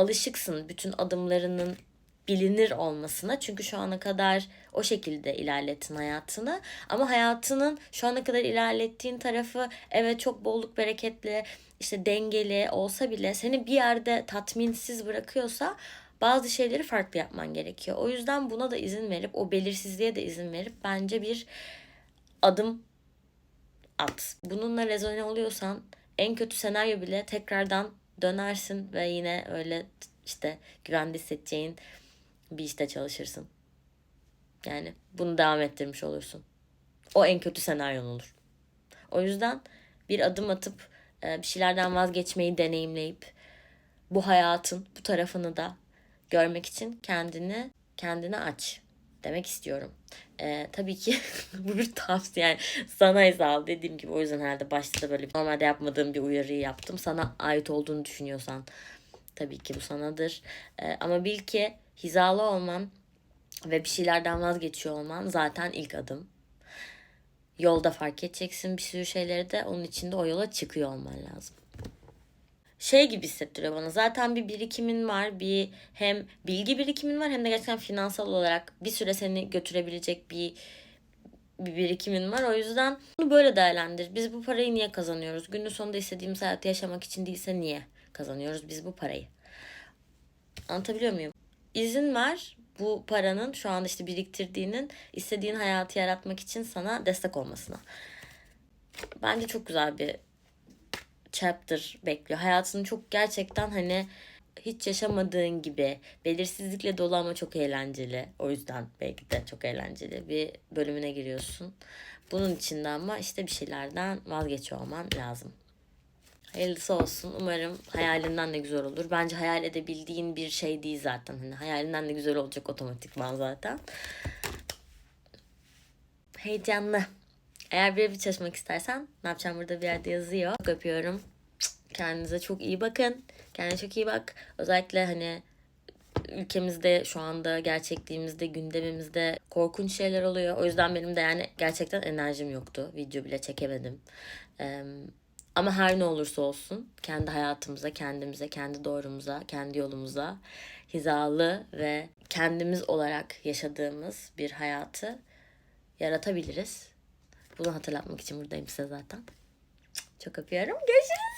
alışıksın bütün adımlarının bilinir olmasına. Çünkü şu ana kadar o şekilde ilerlettin hayatını. Ama hayatının şu ana kadar ilerlettiğin tarafı evet çok bolluk bereketli, işte dengeli olsa bile seni bir yerde tatminsiz bırakıyorsa bazı şeyleri farklı yapman gerekiyor. O yüzden buna da izin verip o belirsizliğe de izin verip bence bir adım at. Bununla rezone oluyorsan en kötü senaryo bile tekrardan dönersin ve yine öyle işte güvende hissedeceğin bir işte çalışırsın. Yani bunu devam ettirmiş olursun. O en kötü senaryon olur. O yüzden bir adım atıp e, bir şeylerden vazgeçmeyi deneyimleyip bu hayatın bu tarafını da görmek için kendini kendine aç demek istiyorum. Ee, tabii ki bu bir tavsiye yani sana hesabı dediğim gibi o yüzden herhalde başta da böyle normalde yapmadığım bir uyarıyı yaptım. Sana ait olduğunu düşünüyorsan tabii ki bu sanadır. Ee, ama bil ki hizalı olman ve bir şeylerden vazgeçiyor olman zaten ilk adım. Yolda fark edeceksin bir sürü şeyleri de onun için de o yola çıkıyor olman lazım şey gibi hissettiriyor bana. Zaten bir birikimin var. Bir hem bilgi birikimin var hem de gerçekten finansal olarak bir süre seni götürebilecek bir bir birikimin var. O yüzden bunu böyle değerlendir. Biz bu parayı niye kazanıyoruz? Günün sonunda istediğimiz hayatı yaşamak için değilse niye kazanıyoruz biz bu parayı? Anlatabiliyor muyum? İzin ver bu paranın şu anda işte biriktirdiğinin istediğin hayatı yaratmak için sana destek olmasına. Bence çok güzel bir chapter bekliyor. Hayatını çok gerçekten hani hiç yaşamadığın gibi belirsizlikle dolu ama çok eğlenceli. O yüzden belki de çok eğlenceli bir bölümüne giriyorsun. Bunun içinde ama işte bir şeylerden vazgeçiyor olman lazım. Hayırlısı olsun. Umarım hayalinden de güzel olur. Bence hayal edebildiğin bir şey değil zaten. Hani hayalinden de güzel olacak otomatikman zaten. Heyecanlı. Eğer bir bir çalışmak istersen ne yapacağım burada bir yerde yazıyor. Çok öpüyorum. Kendinize çok iyi bakın. Kendine çok iyi bak. Özellikle hani ülkemizde şu anda gerçekliğimizde gündemimizde korkunç şeyler oluyor. O yüzden benim de yani gerçekten enerjim yoktu. Video bile çekemedim. Ee, ama her ne olursa olsun kendi hayatımıza, kendimize, kendi doğrumuza, kendi yolumuza hizalı ve kendimiz olarak yaşadığımız bir hayatı yaratabiliriz. Bunu hatırlatmak için buradayım size zaten. Çok öpüyorum. Görüşürüz.